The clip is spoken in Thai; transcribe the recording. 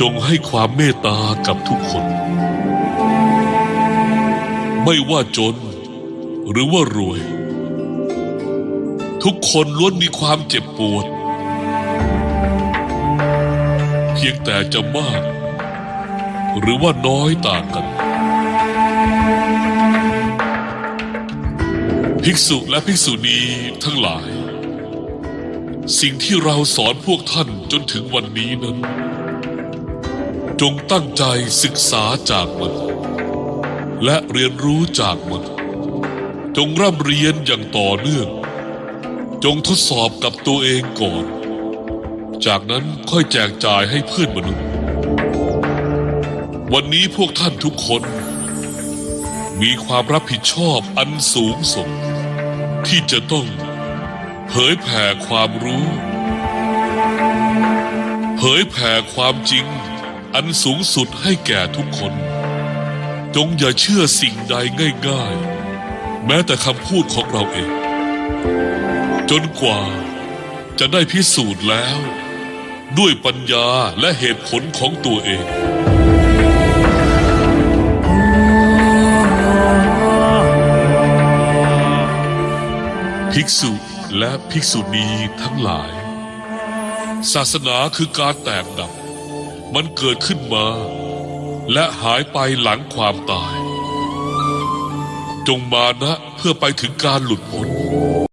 จงให้ความเมตตากับทุกคน ไม่ว่าจน หรือว่ารวย ทุกคนล้วนมีความเจ็บปวด เพียงแต่จะมาก หรือว่าน้อยต่างกัน ภิกษุและภิกษุณีทั้งหลาย สิ่งที่เราสอนพวกท่านจนถึงวันนี้นั้น จงตั้งใจศึกษาจากมัน และเรียนรู้จากมัน จงร่ำเรียนอย่างต่อเนื่อง จงทดสอบกับตัวเองก่อน จากนั้นค่อยแจกจ่ายให้เพื่อนมนุษย์ วันนี้พวกท่านทุกคน มีความรับผิดชอบอันสูงส่ง ที่จะต้องเผยแผ่ความรู้ เผยแผ่ความจริง อันสูงสุดให้แก่ทุกคน จงอย่าเชื่อสิ่งใดง่ายๆ แม้แต่คำพูดของเราเอง จนกว่าจะได้พิสูจน์แล้ว ด้วยปัญญาและเหตุผลของตัวเองภิกษุและภิกษุณีทั้งหลาย ศาสนาคือการแตกดับ มันเกิดขึ้นมา และหายไปหลังความตาย จงมานะเพื่อไปถึงการหลุดพ้น